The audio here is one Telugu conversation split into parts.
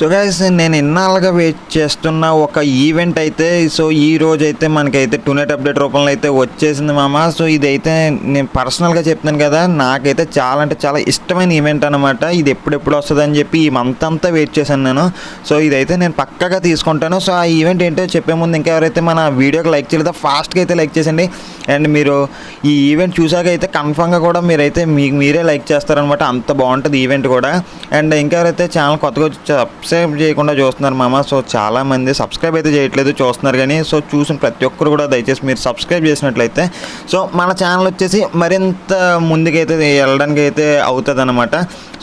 సో గైస్ నేను ఇన్నాళ్ళుగా వెయిట్ చేస్తున్న ఒక ఈవెంట్ అయితే సో ఈ రోజు అయితే మనకైతే టునెట్ అప్డేట్ రూపంలో అయితే వచ్చేసింది మామ. సో ఇదైతే నేను పర్సనల్గా చెప్తున్నాను కదా నాకైతే చాలా అంటే చాలా ఇష్టమైన ఈవెంట్ అనమాట ఇది ఎప్పుడెప్పుడు వస్తుంది అని చెప్పి ఈ మంత్ అంతా వెయిట్ చేశాను నేను. సో ఇదైతే నేను పక్కగా తీసుకుంటాను. సో ఆ ఈవెంట్ ఏంటో చెప్పే ముందు ఇంకా ఎవరైతే మన వీడియోకి లైక్ చేయలేదో ఫాస్ట్గా అయితే లైక్ చేసండి అండ్ మీరు ఈ ఈవెంట్ చూసాక అయితే కన్ఫామ్గా కూడా మీరైతే మీకు మీరే లైక్ చేస్తారనమాట అంత బాగుంటుంది ఈవెంట్ కూడా. అండ్ ఇంకా ఎవరైతే ఛానల్ కొత్తగా సబ్స్క్రైబ్ చేయకుండా చూస్తున్నారు మామ. సో చాలా మంది సబ్స్క్రైబ్ అయితే చేయట్లేదు చూస్తున్నారు కానీ సో చూసిన ప్రతి ఒక్కరు కూడా దయచేసి మీరు సబ్స్క్రైబ్ చేసినట్లయితే సో మన ఛానల్ వచ్చేసి మరింత ముందుకైతే వెళ్ళడానికి అయితే అవుతుంది అనమాట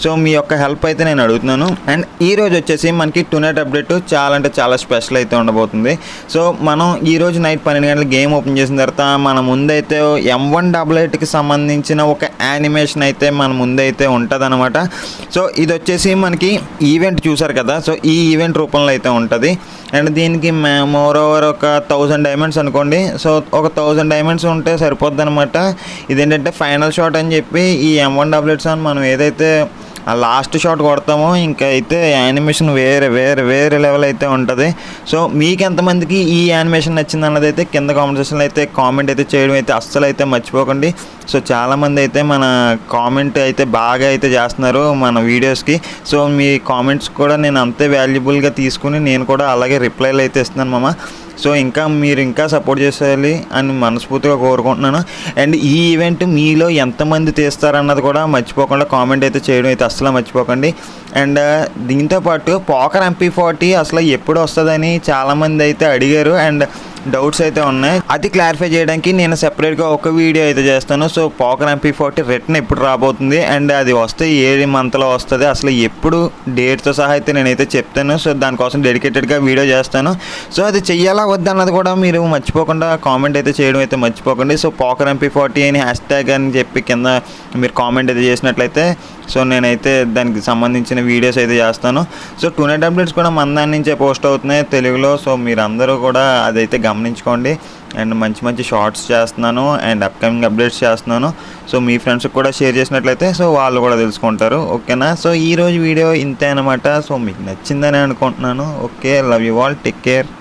సో మీ యొక్క హెల్ప్ అయితే నేను అడుగుతున్నాను. అండ్ ఈ రోజు వచ్చేసి మనకి టునైట్ అప్డేట్ చాలా అంటే చాలా స్పెషల్ అయితే ఉండబోతుంది. సో మనం ఈ రోజు నైట్ పన్నెండు గంటల గేమ్ ఓపెన్ చేసిన తర్వాత మన ముందైతే ఎం వన్ డబుల్ ఎయిట్కి సంబంధించిన ఒక యానిమేషన్ అయితే మన ముందైతే ఉంటుంది అనమాట సో ఇది వచ్చేసి మనకి ఈవెంట్ చూసారు కదా సో ఈ ఈవెంట్ రూపంలో అయితే ఉంటుంది. అండ్ దీనికి మోర్ ఓవర్ ఒక థౌజండ్ డైమండ్స్ అనుకోండి. సో ఒక థౌజండ్ డైమండ్స్ ఉంటే సరిపోద్ది అనమాట ఇదేంటంటే ఫైనల్ షాట్ అని చెప్పి ఈ ఎం వన్ డబ్ల్యూట్స్ అని మనం ఏదైతే ఆ లాస్ట్ షాట్ కొడతాము. ఇంకా అయితే యానిమేషన్ వేరే వేరే వేరే లెవెల్ అయితే ఉంటుంది. సో మీకు ఎంతమందికి ఈ యానిమేషన్ నచ్చింది అన్నది అయితే కింద కామెంట్ సెక్షన్లో అయితే కామెంట్ అయితే చేయడం అయితే అస్సలు అయితే మర్చిపోకండి. సో చాలామంది అయితే మన కామెంట్ అయితే బాగా అయితే చేస్తున్నారు మన వీడియోస్కి సో మీ కామెంట్స్ కూడా నేను అంతే వాల్యుబుల్గా తీసుకుని నేను కూడా అలాగే రిప్లైలు అయితే ఇస్తున్నాను మామ. సో ఇంకా మీరు ఇంకా సపోర్ట్ చేసేయాలి అని మనస్ఫూర్తిగా కోరుకుంటున్నాను. అండ్ ఈ ఈవెంట్ మీలో ఎంతమంది తీస్తారన్నది కూడా మర్చిపోకుండా కామెంట్ అయితే చేయడం అయితే అసలు మర్చిపోకండి. అండ్ uh, దీంతో పాటు పోకర్ ఎంపీ ఫార్టీ అసలు ఎప్పుడు వస్తుందని చాలామంది అయితే అడిగారు. అండ్ డౌట్స్ అయితే ఉన్నాయి. అది క్లారిఫై చేయడానికి నేను సెపరేట్గా ఒక వీడియో అయితే చేస్తాను. So poker MP forty return ఎప్పుడు రాబోతుంది? అండ్ అది వస్తే ఏ మంత్లో వస్తుంది? అసలు ఎప్పుడు డేట్తో సహా అయితే నేనైతే చెప్తాను. సో దానికోసం డెడికేటెడ్గా వీడియో చేస్తాను. సో అది చెయ్యాలా వద్దన్నది కూడా మీరు మర్చిపోకుండా కామెంట్ అయితే చేయడం అయితే మర్చిపోకండి. సో పోకర్ ఎంపీ ఫార్టీ అని హ్యాష్ ట్యాగ్ అని చెప్పి కింద మీరు కామెంట్ అయితే చేసినట్లయితే సో నేనైతే దానికి సంబంధించిన వీడియోస్ అయితే చేస్తాను. సో టూ నైట్ అప్డేట్స్ కూడా మన దాని నుంచే పోస్ట్ అవుతున్నాయి తెలుగులో. సో మీరందరూ కూడా అదైతే గమనించుకోండి. అండ్ మంచి మంచి షార్ట్స్ చేస్తున్నాను. అండ్ అప్కమింగ్ అప్డేట్స్ చేస్తున్నాను. సో మీ ఫ్రెండ్స్కి కూడా షేర్ చేసినట్లయితే సో వాళ్ళు కూడా తెలుసుకుంటారు. ఓకేనా? సో ఈ రోజు వీడియో ఇంతే అనమాట సో మీకు నచ్చిందని అనుకుంటున్నాను. Okay love you all. Take care.